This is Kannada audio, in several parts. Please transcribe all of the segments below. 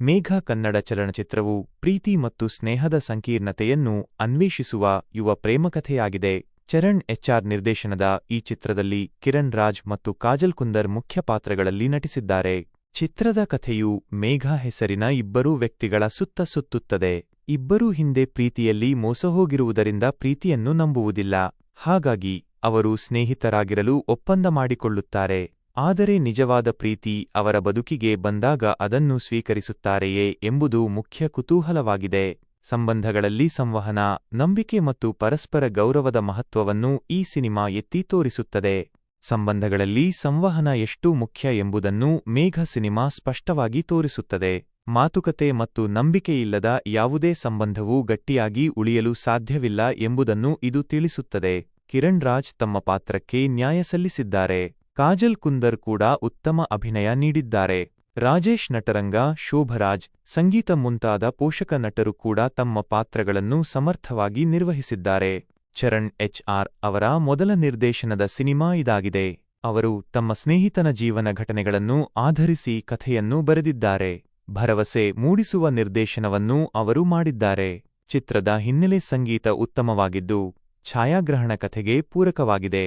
ಮೇಘ ಕನ್ನಡ ಚಲನಚಿತ್ರವು ಪ್ರೀತಿ ಮತ್ತು ಸ್ನೇಹದ ಸಂಕೀರ್ಣತೆಯನ್ನು ಅನ್ವೇಷಿಸುವ ಯುವ ಪ್ರೇಮಕಥೆಯಾಗಿದೆ. ಚರಣ್ ಎಚ್ಆರ್ ನಿರ್ದೇಶನದ ಈ ಚಿತ್ರದಲ್ಲಿ ಕಿರಣ್ ರಾಜ್ ಮತ್ತು ಕಾಜಲ್ ಕುಂದರ್ ಮುಖ್ಯ ಪಾತ್ರಗಳಲ್ಲಿ ನಟಿಸಿದ್ದಾರೆ. ಚಿತ್ರದ ಕಥೆಯು ಮೇಘ ಹೆಸರಿನ ಇಬ್ಬರು ವ್ಯಕ್ತಿಗಳ ಸುತ್ತ ಸುತ್ತುತ್ತದೆ. ಇಬ್ಬರೂ ಹಿಂದೆ ಪ್ರೀತಿಯಲ್ಲಿ ಮೋಸಹೋಗಿರುವುದರಿಂದ ಪ್ರೀತಿಯನ್ನು ನಂಬುವುದಿಲ್ಲ. ಹಾಗಾಗಿ ಅವರು ಸ್ನೇಹಿತರಾಗಿರಲು ಒಪ್ಪಂದ ಮಾಡಿಕೊಳ್ಳುತ್ತಾರೆ. ಆದರೆ ನಿಜವಾದ ಪ್ರೀತಿ ಅವರ ಬದುಕಿಗೆ ಬಂದಾಗ ಅದನ್ನು ಸ್ವೀಕರಿಸುತ್ತಾರೆಯೇ ಎಂಬುದು ಮುಖ್ಯ ಕುತೂಹಲವಾಗಿದೆ. ಸಂಬಂಧಗಳಲ್ಲಿ ಸಂವಹನ, ನಂಬಿಕೆ ಮತ್ತು ಪರಸ್ಪರ ಗೌರವದ ಮಹತ್ವವನ್ನು ಈ ಸಿನಿಮಾ ಎತ್ತಿ ತೋರಿಸುತ್ತದೆ. ಸಂಬಂಧಗಳಲ್ಲಿ ಸಂವಹನ ಎಷ್ಟು ಮುಖ್ಯ ಎಂಬುದನ್ನು ಮೇಘ ಸಿನಿಮಾ ಸ್ಪಷ್ಟವಾಗಿ ತೋರಿಸುತ್ತದೆ. ಮಾತುಕತೆ ಮತ್ತು ನಂಬಿಕೆಯಿಲ್ಲದ ಯಾವುದೇ ಸಂಬಂಧವೂ ಗಟ್ಟಿಯಾಗಿ ಉಳಿಯಲು ಸಾಧ್ಯವಿಲ್ಲ ಎಂಬುದನ್ನು ಇದು ತಿಳಿಸುತ್ತದೆ. ಕಿರಣ್ ರಾಜ್ ತಮ್ಮ ಪಾತ್ರಕ್ಕೆ ನ್ಯಾಯ ಸಲ್ಲಿಸಿದ್ದಾರೆ. ಕಾಜಲ್ ಕುಂದರ್ ಕೂಡ ಉತ್ತಮ ಅಭಿನಯ ನೀಡಿದ್ದಾರೆ. ರಾಜೇಶ್ ನಟರಂಗ, ಶೋಭರಾಜ್, ಸಂಗೀತ ಮುಂತಾದ ಪೋಷಕ ನಟರು ಕೂಡ ತಮ್ಮ ಪಾತ್ರಗಳನ್ನು ಸಮರ್ಥವಾಗಿ ನಿರ್ವಹಿಸಿದ್ದಾರೆ. ಚರಣ್ ಎಚ್ಆರ್ ಅವರ ಮೊದಲ ನಿರ್ದೇಶನದ ಸಿನಿಮಾ ಇದಾಗಿದೆ. ಅವರು ತಮ್ಮ ಸ್ನೇಹಿತನ ಜೀವನ ಘಟನೆಗಳನ್ನು ಆಧರಿಸಿ ಕಥೆಯನ್ನು ಬರೆದಿದ್ದಾರೆ. ಭರವಸೆ ಮೂಡಿಸುವ ನಿರ್ದೇಶನವನ್ನೂ ಅವರು ಮಾಡಿದ್ದಾರೆ. ಚಿತ್ರದ ಹಿನ್ನೆಲೆ ಸಂಗೀತ ಉತ್ತಮವಾಗಿದ್ದು, ಛಾಯಾಗ್ರಹಣ ಕಥೆಗೆ ಪೂರಕವಾಗಿದೆ.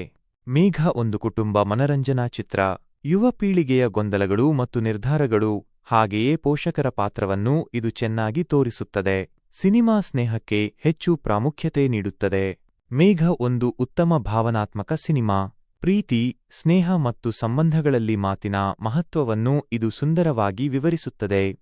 ಮೇಘ ಒಂದು ಕುಟುಂಬ ಮನರಂಜನಾ ಚಿತ್ರ. ಯುವ ಪೀಳಿಗೆಯ ಗೊಂದಲಗಳು ಮತ್ತು ನಿರ್ಧಾರಗಳು ಹಾಗೆಯೇ ಪೋಷಕರ ಪಾತ್ರವನ್ನು ಇದು ಚೆನ್ನಾಗಿ ತೋರಿಸುತ್ತದೆ. ಸಿನಿಮಾ ಸ್ನೇಹಕ್ಕೆ ಹೆಚ್ಚು ಪ್ರಾಮುಖ್ಯತೆ ನೀಡುತ್ತದೆ. ಮೇಘ ಒಂದು ಉತ್ತಮ ಭಾವನಾತ್ಮಕ ಸಿನಿಮಾ. ಪ್ರೀತಿ, ಸ್ನೇಹ ಮತ್ತು ಸಂಬಂಧಗಳಲ್ಲಿ ಮಾತಿನ ಮಹತ್ವವನ್ನು ಇದು ಸುಂದರವಾಗಿ ವಿವರಿಸುತ್ತದೆ.